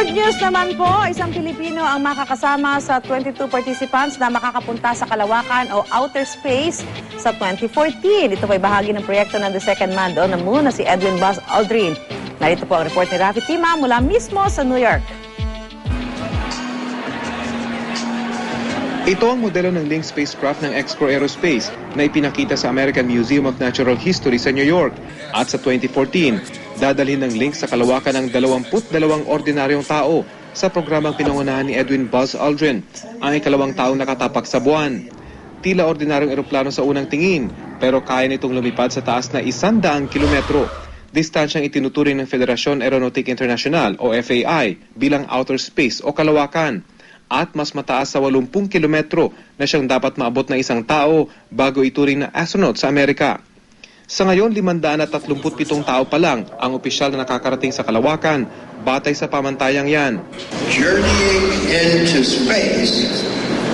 Good news naman po, isang Pilipino ang makakasama sa 22 participants na makakapunta sa kalawakan o outer space sa 2014. Ito ay bahagi ng proyekto ng The Second Man on the Moon na si Edwin Buzz Aldrin. Narito po ang report ni Rafi Tima mula mismo sa New York. Ito ang modelo ng Link spacecraft ng X-Pro Aerospace na ipinakita sa American Museum of Natural History sa New York. At sa 2014, dadalhin ng Link sa kalawakan ng 22 ordinaryong tao sa programang pinangunahan ni Edwin Buzz Aldrin, ang ikalawang taong nakatapak sa buwan. Tila ordinaryong eroplano sa unang tingin, pero kaya nitong lumipad sa taas na 100 kilometro. Distansyang itinuturing ng Federasyon Aeronautique International o FAI bilang outer space o kalawakan at mas mataas sa 80 kilometro na siyang dapat maabot ng isang tao bago ituring na astronaut sa Amerika. Sa ngayon, 537 tao pa lang ang opisyal na nakakarating sa kalawakan batay sa pamantayang yan. Journeying into space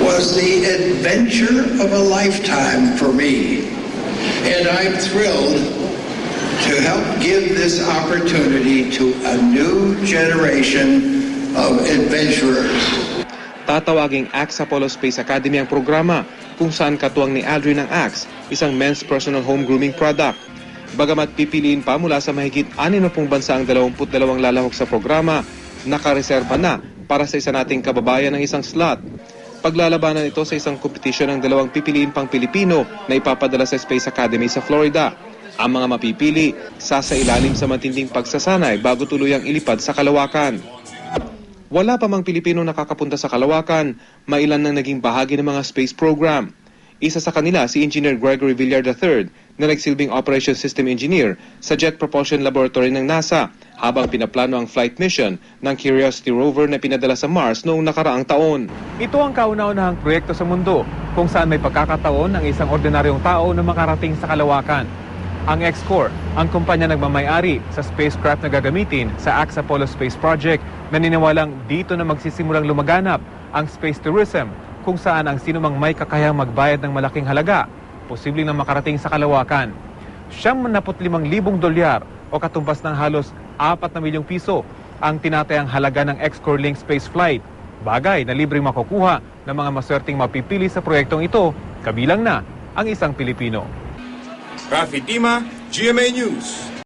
was the adventure of a lifetime for me. And I'm thrilled to help give this opportunity to a new generation of adventurers. Tatawaging Axe Apollo Space Academy ang programa kung saan katuwang ni Aldrin ang Axe, isang men's personal home grooming product. Bagamat pipiliin pa mula sa mahigit 60 bansa ang 22 lalahok sa programa, nakareserba na para sa isa nating kababayan ng isang slot. Paglalabanan ito sa isang kompetisyon ng dalawang pipiliin pang Pilipino na ipapadala sa Space Academy sa Florida. Ang mga mapipili, sasailalim sa matinding pagsasanay bago tuluyang ilipad sa kalawakan. Wala pa mang Pilipino nakakapunta sa kalawakan, mailan nang naging bahagi ng mga space program. Isa sa kanila si Engineer Gregory Villar III na nagsilbing Operation System Engineer sa Jet Propulsion Laboratory ng NASA habang pinaplano ang flight mission ng Curiosity rover na pinadala sa Mars noong nakaraang taon. Ito ang kauna-unahang proyekto sa mundo kung saan may pagkakataon ng isang ordinaryong tao na makarating sa kalawakan. Ang X-Corps, ang kumpanya nagmamayari sa spacecraft na gagamitin sa Axe Apollo Space Project, naniniwalang dito na magsisimulang lumaganap ang space tourism kung saan ang sinumang may kakayang magbayad ng malaking halaga, posibleng na makarating sa kalawakan. Siyam libong dolyar o katumbas ng halos 4 na milyong piso ang tinatayang halaga ng X-Corps Link space flight. Bagay na libreng makukuha ng mga maswerteng mapipili sa proyektong ito, kabilang na ang isang Pilipino. Rafi Tima, GMA News.